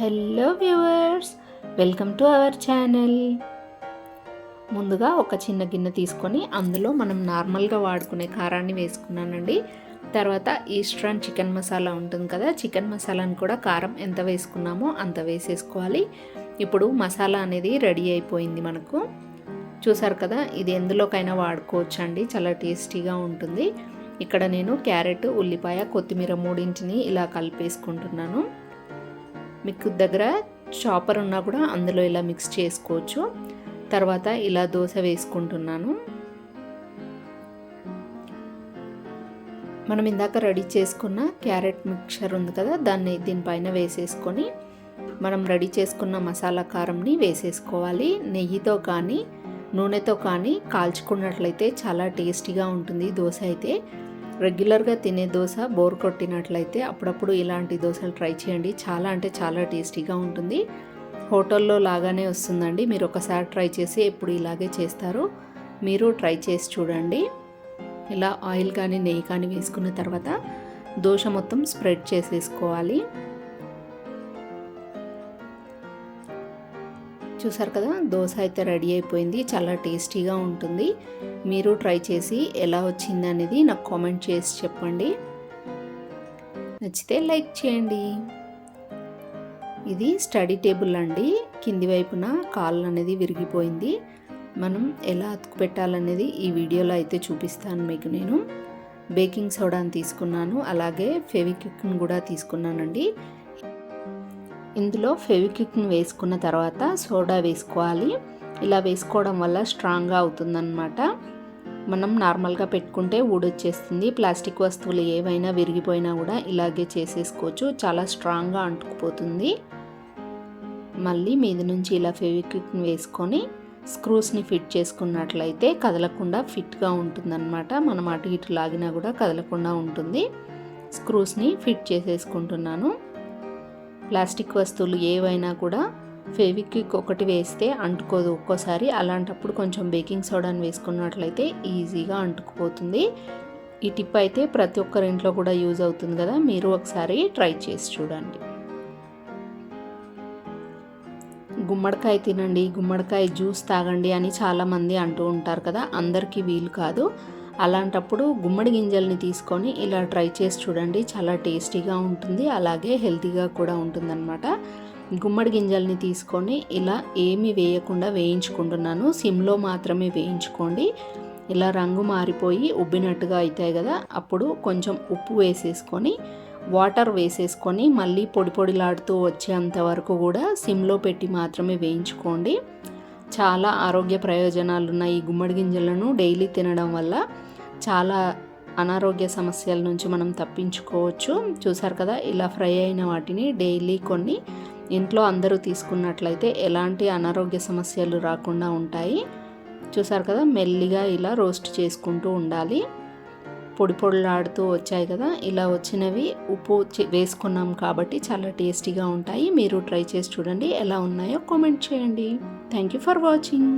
Hello viewers welcome to our channel. ముందుగా ఒక చిన్న గిన్నె తీసుకొని అందులో మనం నార్మల్గా వాడుకునే కారాన్ని వేసుకున్నానండి. తర్వాత ఈస్ట్రన్ చికెన్ మసాలా ఉంటుంది కదా చికెన్ మసాలాని కూడా కారం ఎంత వేసుకున్నామో అంత వేసేసుకోవాలి. ఇప్పుడు మసాలా అనేది రెడీ అయిపోయింది మనకు. చూసారు కదా ఇది ఎందులోకైనా వాడుకోవచ్చు అండి చాలా టేస్టీగా ఉంటుంది. ఇక్కడ నేను క్యారెట్ ఉల్లిపాయ కొత్తిమీర మూడింటిని ఇలా కలిపేసుకుంటున్నాను. మీకు దగ్గర చాపర్ ఉన్నా కూడా అందులో ఇలా మిక్స్ చేసుకోవచ్చు. తర్వాత ఇలా దోశ వేసుకుంటున్నాను. మనం ఇందాక రెడీ చేసుకున్న క్యారెట్ మిక్చర్ ఉంది కదా దాన్ని దీనిపైన వేసేసుకొని మనం రెడీ చేసుకున్న మసాలా కారంని వేసేసుకోవాలి. నెయ్యితో కానీ నూనెతో కానీ కాల్చుకున్నట్లయితే చాలా టేస్టీగా ఉంటుంది దోశ అయితే. రెగ్యులర్గా తినే దోశ బోర్ కొట్టినట్లయితే అప్పుడప్పుడు ఇలాంటి దోశలు ట్రై చేయండి. చాలా అంటే చాలా టేస్టీగా ఉంటుంది. హోటల్లో లాగానే వస్తుందండి. మీరు ఒకసారి ట్రై చేసి ఎప్పుడు ఇలాగే చేస్తారు మీరు ట్రై చేసి చూడండి. ఇలా ఆయిల్ కానీ నెయ్యి కానీ వేసుకున్న తర్వాత దోశ మొత్తం స్ప్రెడ్ చేసేసుకోవాలి. చూసారు కదా దోశ అయితే రెడీ అయిపోయింది చాలా టేస్టీగా ఉంటుంది. మీరు ట్రై చేసి ఎలా వచ్చింది అనేది నాకు కామెంట్ చేసి చెప్పండి. నచ్చితే లైక్ చేయండి. ఇది స్టడీ టేబుల్ అండి కింది వైపున కాళ్ళు అనేది విరిగిపోయింది. మనం ఎలా అతుకు పెట్టాలనేది ఈ వీడియోలో అయితే చూపిస్తాను మీకు నేను. బేకింగ్ సోడాని తీసుకున్నాను అలాగే ఫెవిక్విక్ని కూడా తీసుకున్నానండి. ఇందులో ఫెవిక్విక్ని వేసుకున్న తర్వాత సోడా వేసుకోవాలి. ఇలా వేసుకోవడం వల్ల స్ట్రాంగ్గా అవుతుందన్నమాట. మనం నార్మల్గా పెట్టుకుంటే ఊడొచ్చేస్తుంది. ప్లాస్టిక్ వస్తువులు ఏవైనా విరిగిపోయినా కూడా ఇలాగే చేసేసుకోవచ్చు. చాలా స్ట్రాంగ్గా అంటుకుపోతుంది. మళ్ళీ మీద నుంచి ఇలా ఫెవిక్విక్ని వేసుకొని స్క్రూస్ని ఫిట్ చేసుకున్నట్లయితే కదలకుండా ఫిట్గా ఉంటుందన్నమాట. మనం అటు ఇటు లాగినా కూడా కదలకుండా ఉంటుంది. స్క్రూస్ని ఫిట్ చేసేసుకుంటున్నాను. ప్లాస్టిక్ వస్తువులు ఏవైనా కూడా ఫెవిక్విక్ ఒకటి వేస్తే అంటుకోదు ఒక్కోసారి. అలాంటప్పుడు కొంచెం బేకింగ్ సోడాని వేసుకున్నట్లయితే ఈజీగా అంటుకుపోతుంది. ఈ టిప్ అయితే ప్రతి ఒక్కరి ఇంట్లో కూడా యూజ్ అవుతుంది కదా మీరు ఒకసారి ట్రై చేసి చూడండి. గుమ్మడికాయ తినండి గుమ్మడికాయ జ్యూస్ తాగండి అని చాలామంది అంటూ ఉంటారు కదా అందరికీ వీలు కాదు. అలాంటప్పుడు గుమ్మడి గింజల్ని తీసుకొని ఇలా ట్రై చేసి చూడండి. చాలా టేస్టీగా ఉంటుంది. అలాగే హెల్తీగా కూడా ఉంటుందన్నమాట. గుమ్మడి గింజల్ని తీసుకొని ఇలా ఏమి వేయకుండా వేయించుకుంటున్నాను. సిమ్లో మాత్రమే వేయించుకోండి. ఇలా రంగు మారిపోయి ఉబ్బినట్టుగా అవుతాయి కదా. అప్పుడు కొంచెం ఉప్పు వేసేసుకొని వాటర్ వేసేసుకొని మళ్ళీ పొడి పొడిలాడుతూ వచ్చేంత వరకు కూడా సిమ్లో పెట్టి మాత్రమే వేయించుకోండి. చాలా ఆరోగ్య ప్రయోజనాలు ఉన్నాయి ఈ గుమ్మడి గింజలను డైలీ తినడం వల్ల. చాలా అనారోగ్య సమస్యల నుంచి మనం తప్పించుకోవచ్చు. చూసారు కదా ఇలా ఫ్రై అయిన వాటిని డైలీ కొన్ని ఇంట్లో అందరూ తీసుకున్నట్లయితే ఎలాంటి అనారోగ్య సమస్యలు రాకుండా ఉంటాయి. చూసారు కదా మెల్లిగా ఇలా రోస్ట్ చేసుకుంటూ ఉండాలి. పొడి పొడిలాడుతూ వచ్చాయి కదా ఇలా వచ్చినవి ఉప్పు వేసుకున్నాం కాబట్టి చాలా టేస్టీగా ఉంటాయి. మీరు ట్రై చేసి చూడండి ఎలా ఉన్నాయో కామెంట్ చేయండి. Thank you for watching.